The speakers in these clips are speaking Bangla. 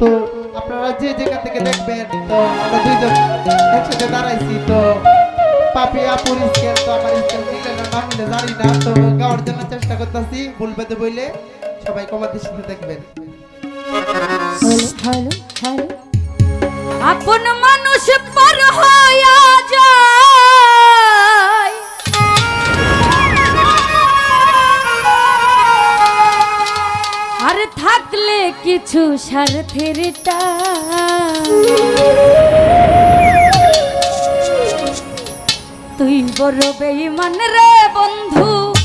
তো আপনারা যে যেখান থেকে দেখবেন, তো আমরা দুইজন একসাথে দাঁড়াইছি, তো পাপি আপুর স্কেল, তো আমার স্কেল মিলে না মিলে জানি না, তো গাওয়ার জন্য চেষ্টা করতেছি, ভুল পেতে বইলে সবাই কমাতে সাথে দেখবেন। হ্যালো হ্যালো কিছু স্বার্থের তুই বড় বেইমান রে বন্ধু।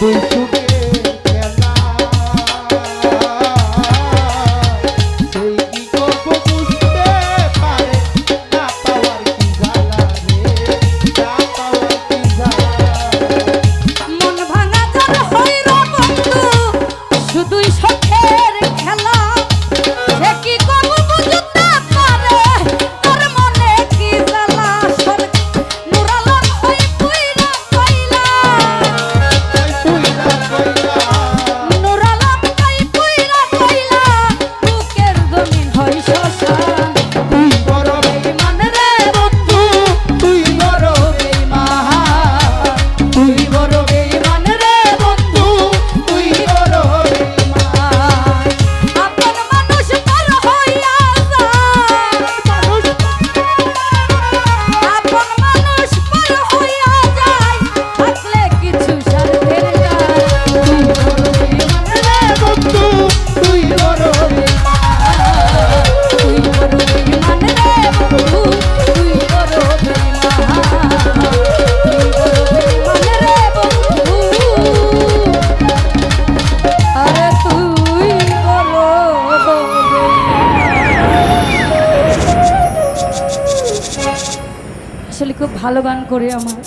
对 আসলে খুব ভালো গান করে আমার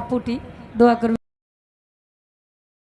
আপুটি। দোয়া করবে